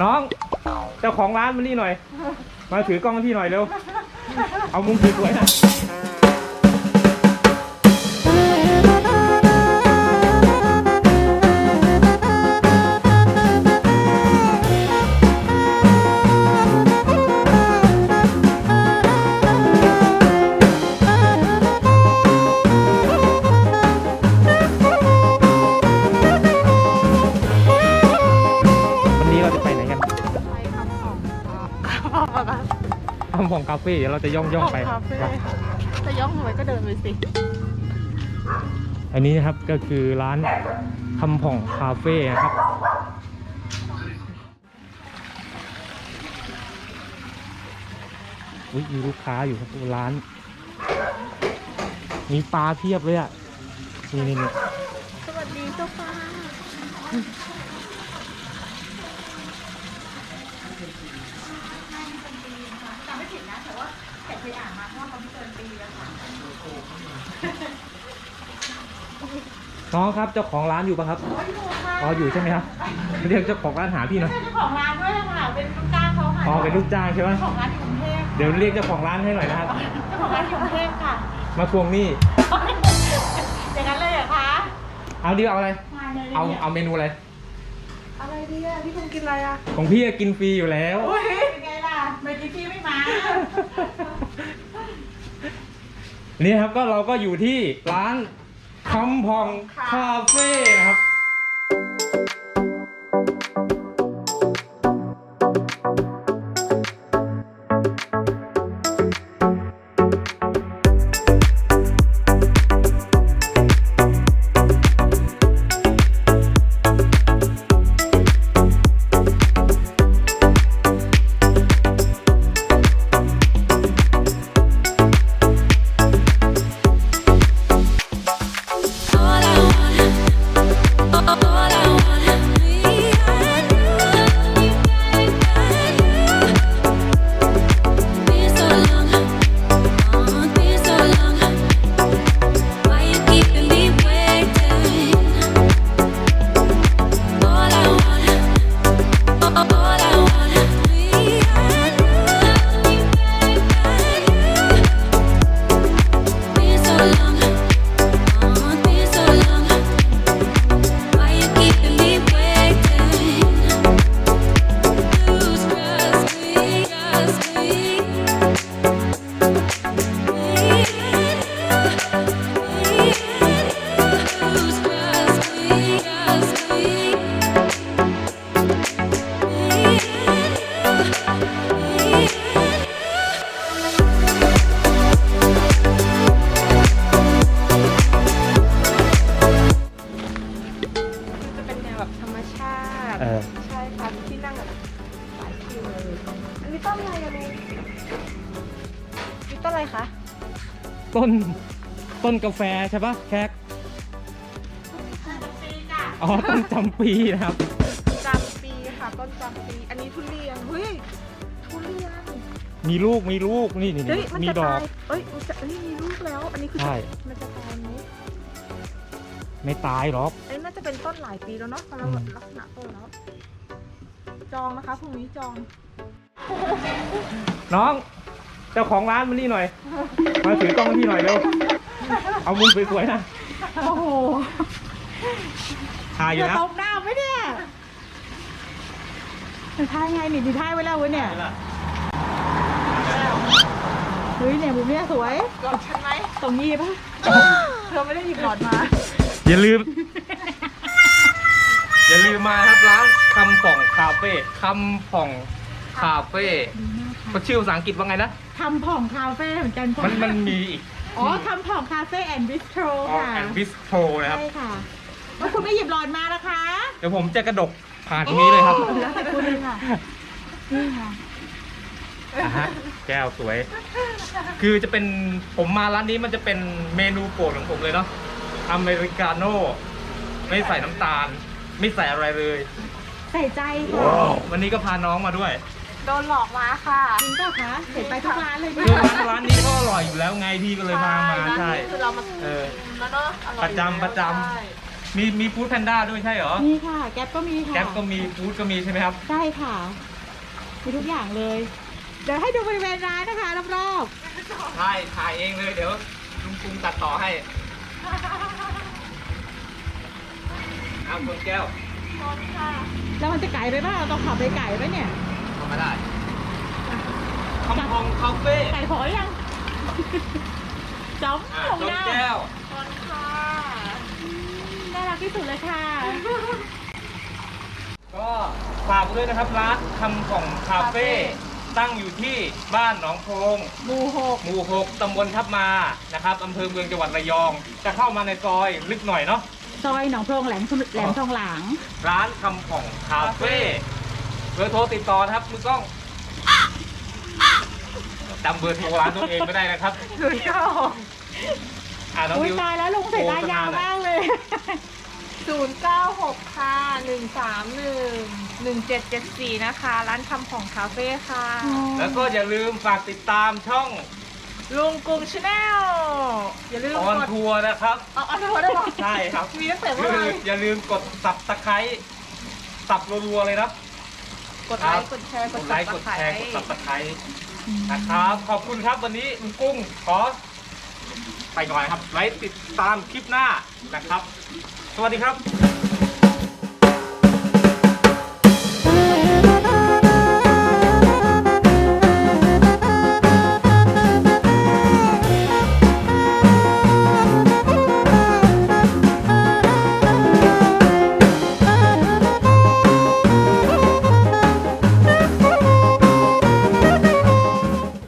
น้อง เจ้าของร้านมานี่หน่อย มาถือกล้องให้พี่หน่อยเร็ว เอามุมสวยๆนะ ของคาเฟ่เดี๋ยวเราจะย่องย่องๆไป คาเฟ่จะย่องทำไมก็เดินไปสิ อันนี้นะครับก็คือร้านคำผ่องคาเฟ่นะครับ อุ๊ยมีลูกค้าอยู่ครับร้าน มีปลาเพียบเลยอะ นี่นี่นี่สวัสดีเจ้าป้า น้องครับเจ้าของร้านอยู่ปะครับอ๋ออยู่ใช่ไหมครับ เรียกเจ้าของร้านหาพี่หน่อยเจ้าของร้านด้วยค่ะ เป็นลูกจ้างเขาค่ะอ๋อเป็นลูกจ้างใช่ไหมเจ้าของร้านอยู่กรุงเทพเดี๋ยวเรียกเจ้าของร้านให้หน่อยนะครับ เจ้าของร้านอยู่กรุงเทพค่ะ มาทวงหนี้ อย่างนั้นเลยเหรอคะ เอาดิเอาอะไร มาเลยเอาเอาเมนูอะไร อะไรดีอะพี่คงกินอะไรอะของพี่กินฟรีอยู่แล้วอุ้ยเป็นไงล่ะไม่กินพี่ไม่มา นี่ครับก็เราก็อยู่ที่ร้านคำพองคาเฟ่นะครับ ชาติเออ ใช่ค่ะที่นั่งแบบหลายคิวเลยอันนี้ต้นอะไรอะลูกนี่ต้นอะไรคะต้นต้นกาแฟใช่ปะแคกปีจ้ะอ๋อต้นจำปีนะครับ จำปีค่ะต้นจำปี อันนี้ทุเรียนเฮ้ยทุเรียนมีลูกมีลูกนี่นี่เฮ้ยมันมีจะดอตาก ยเอ้ยมันจะเอ้ยมีลูกแล้ว อันนี้คือใช่ มันจะตายไหมไม่ตายหรอกอันนี้น่า จะเป็นต้นหลายปีแล้วเนาะสำหรับอืม ลักษณะต้นแล้ว จองนะคะพรุ่งนี้จอง น้อง เจ้าของร้านมานี่หน่อย มาถือกล้องให้พี่หน่อยเร็ว เอามุมสวยๆนะโอ้โหถ่ายอยู่จะนะตบหน้าไหมเนี่ยมันท่ายไงนี่ดีท่ายไว้แล้วเว้ยเนี่ย เฮ้ยเนี่ยมุมเนี้ยสวย หลอดฉันไหมตรงนี้ปะเธอไม่ได้หยิบหลอดมา อย่าลืม อย่าลืมมาครับร้านคำผ่องคาเฟ่คำผ่องคาเฟ่เขาชื่อภาษาอังกฤษว่าไงนะ ทำผ่องคาเฟ่เหมือนกันค่ะมันมันมีอีกอ๋อทำผ่องคาเฟ่แอนด์บิสโตรออค่ะแอนบิสโทรนะครับ ใช่ค่ะว่าคุณไม่หยิบหลอดมานะคะ เดี๋ยวผมจะกระดกผ่านตรงนี้เลยครับแล้วแต่คุณเลยค่ะ นี่ค่ะ อะฮะแก้วสวย คือจะเป็นผมมาร้านนี้มันจะเป็นเมนูโปรดของผมเลยเนาะอเมริกาโน่ไม่ใส่น้ำตาล ไม่ใส่อะไรเลย ใส่ใจค่ะวันนี้ก็พาน้องมาด้วยโดนหลอกมาค่ะ จริงป่ะคะเห็นไปทุกร้านเลยคือร้านนี้ก็อร่อยอยู่แล้วไงพี่ก็เลยพามาใช่ คือเรามาเออ แล้วเนาะอร่อยประจำประจำ ใช่มีมีฟู้ดแพนด้าด้วยใช่เหรอมีค่ะ แก๊ปก็มีค่ะแก๊ปก็มีฟู้ดก็มีใช่ไหมครับใช่ค่ะมีทุกอย่างเลย เดี๋ยวให้ดูบริเวณร้านนะคะรอบใช่ถ่ายเองเลยเดี๋ยวลุงกรุงตัดต่อให้เอาคนแก้วๆแล้วมันจะไก่ไปบ้างเราต้องขับไปไก่ไหมเนี่ยเข้ามาได้คำพองคาเฟ่ไก่พอยังจ้อมอ่าของชนดาวแก้วน่ารักที่สุดเลยค่ะ ก็ฝากด้วยนะครับร้านคำของคาเฟ่ตั้งอยู่ที่บ้านหนองโพงหมู่หกหมู่หกตำบลทับมา นะครับอำเภอเมืองจังหวัดระยอง จะเข้ามาในซอยลึกหน่อยเนาะ ซอยหนองโพรงแหลมสมุทรแหลมทองหลาง ร้านคำของคาเฟ่เบอร์โทรติดต่อนะครับมือกล้องจำเบอร์โทรร้านตัวเองไม่ได้นะครับศูนย์เก้าอ่าน้องอุ้ยดิว ตายแล้วลุงเสร็จลายยาวมากเลย ศูนย์เก้าหกค่ะหนึ่งสามหนึ่งหนึ่งเจ็ดเจ็ดสี่นะคะ ร้านคำของคาเฟ่ค่ะ แล้วก็อย่าลืมฝากติดตามช่อง ลุงกรุงชาแนลอย่าลืมออนกดทัวร์นะครับ เอาเอาทัวร์ได้ปะใช่ครับมีตั้งแต่เมื่คืออไหร่อย่าลืมกดสับตะไคร้สับรัวๆเลยนะกดไลค์กดแชร์กดไลค์กดแชร์กดซัสับบตะไคร้นะครับ ขอบคุณครับวันนี้ลุงกุ้งขอไปก่อนครับไว้ติดตามคลิปหน้านะครับ สวัสดีครับ